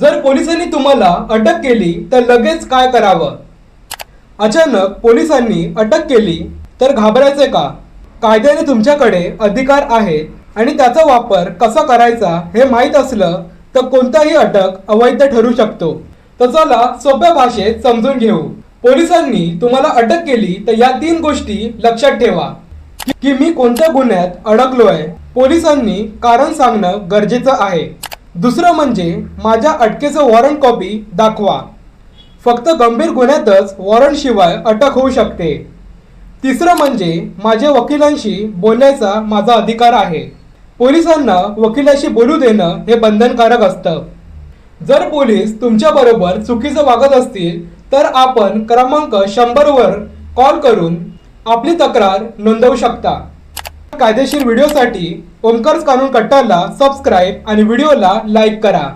जर पोलिसांनी तुम्हाला अटक केली तर लगेच काय करावं? अचानक पोलिसांनी अटक केली तर घाबरायचे का? कायद्याने तुमच्याकडे अधिकार आहेत आणि त्याचा वापर कसा करायचा हे माहीत असलं तर कोणताही अटक अवैध ठरू शकतो. तर चला सोप्या भाषेत समजून घेऊ. पोलिसांनी तुम्हाला अटक केली तर या तीन गोष्टी लक्षात ठेवा. की मी कोणत्या गुन्ह्यात अडकलोय पोलिसांनी कारण सांगणं गरजेचं आहे. दुसरं म्हणजे माझ्या अटकेचं वॉरंट कॉपी दाखवा. फक्त गंभीर गुन्ह्यातच वॉरंटशिवाय अटक होऊ शकते. तिसरं म्हणजे माझ्या वकिलांशी बोलण्याचा माझा अधिकार आहे. पोलिसांना वकिलाशी बोलू देणं हे बंधनकारक असतं. जर पोलीस तुमच्याबरोबर चुकीचं वागत असतील तर आपण क्रमांक शंभरवर कॉल करून आपली तक्रार नोंदवू शकता. कायदेशीर व्हिडिओसाठी ओमकर्स कानून कट्टाला सबस्क्राईब आणि व्हिडिओला लाईक करा.